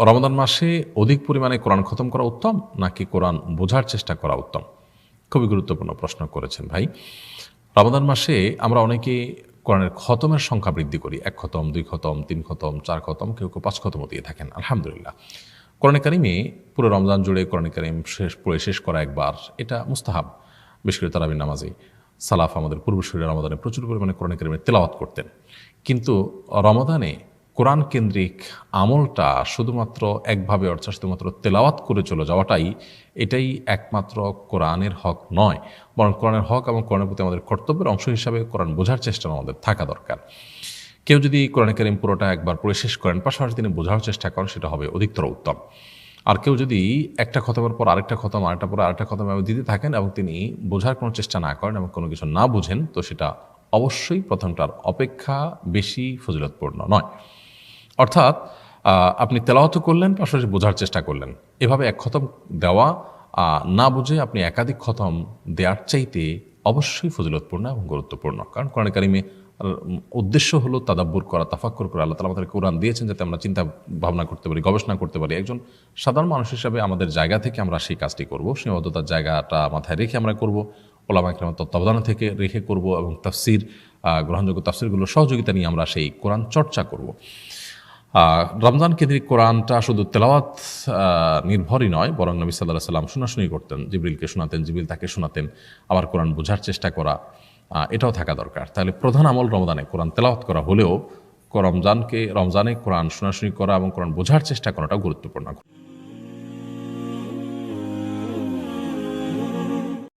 রমাদান মাসে অধিক পরিমাণে কোরআন খতম করা উত্তম নাকি কোরআন বোঝার চেষ্টা করা উত্তম? খুবই গুরুত্বপূর্ণ প্রশ্ন করেছেন ভাই। রমাদান মাসে আমরা অনেকে কোরআনের খতমের সংখ্যা বৃদ্ধি করি। এক খতম, দুই খতম, তিন খতম, চার খতম, কেউ কেউ পাঁচ খতমও দিয়ে থাকেন। আলহামদুলিল্লাহ। কোরআনে কারিমে পুরো রমজান জুড়ে কোরআনে কারিম শেষ পড়ে শেষ করা একবার, এটা মুস্তাহাব। বিশেষ করে তারাবির নামাজে সালাফ আমাদের পূর্বসূরী রমাদানে প্রচুর পরিমাণে কোরআনে কারিমের তেলাওয়াত করতেন। কিন্তু রমাদানে কোরআন কেন্দ্রিক আমলটা শুধুমাত্র একভাবে অর্থাৎ শুধুমাত্র তেলাওয়াত করে চলে যাওয়াটাই এটাই একমাত্র কোরআনের হক নয়। বরং কোরআনের হক এবং কোরআনের প্রতি আমাদের কর্তব্যের অংশ হিসাবে কোরআন বোঝার চেষ্টা আমাদের থাকা দরকার। কেউ যদি কোরআন করিম পুরোটা একবার পড়ে শেষ করেন, পাশাপাশি তিনি বোঝার চেষ্টা করেন, সেটা হবে অধিকতর উত্তম। আর কেউ যদি একটা খতমের পর আরেকটা খতম, আরেকটা পর আরেকটা খতম দিতে থাকেন এবং তিনি বোঝার কোনো চেষ্টা না করেন এবং কোনো কিছু না বুঝেন, তো সেটা অবশ্যই প্রথমটার অপেক্ষা বেশি ফজিলতপূর্ণ নয়। অর্থাৎ আপনি তেলাওয়াত করলেন, পাশাপাশি বোঝার চেষ্টা করলেন। এভাবে এক খতম দেওয়া না বুঝে আপনি একাধিক খতম দেওয়ার চাইতে অবশ্যই ফজিলতপূর্ণ এবং গুরুত্বপূর্ণ। কারণ কোরআন কারিমে উদ্দেশ্য হলো তাদাব্বুর করা, তাফাক্কর করা। আল্লাহ তালা আমাদের কোরআন দিয়েছেন যাতে আমরা চিন্তা ভাবনা করতে পারি, গবেষণা করতে পারি। একজন সাধারণ মানুষ হিসাবে আমাদের জায়গা থেকে আমরা সেই কাজটি করব সীমাবদ্ধতার জায়গাটা মাথায় রেখে আমরা করব ওলামা ইকরামের তত্ত্বাবধান থেকে রেখে করব এবং তাফসির গ্রহণযোগ্য তাফসিরগুলোর সহযোগিতা নিয়ে আমরা সেই কোরআন চর্চা করব। রমজান কেন্দ্রিক কোরআনটা শুধু তেলাওয়াত নির্ভরই নয়, বরং নবী সাল্লাহ সাল্লাম শোনাশুনি করতেন, জিবরিলকে শোনাতেন জিবিল তাকে শোনাতেন, আবার কোরআন বোঝার চেষ্টা করা এটাও থাকা দরকার। তাহলে প্রধান আমল রমজানে কোরআন তেলাওয়াত করা হলেও রমজানকে, রমজানে কোরআন শোনাশুনি করা এবং কোরআন বোঝার চেষ্টা করাটাও গুরুত্বপূর্ণ।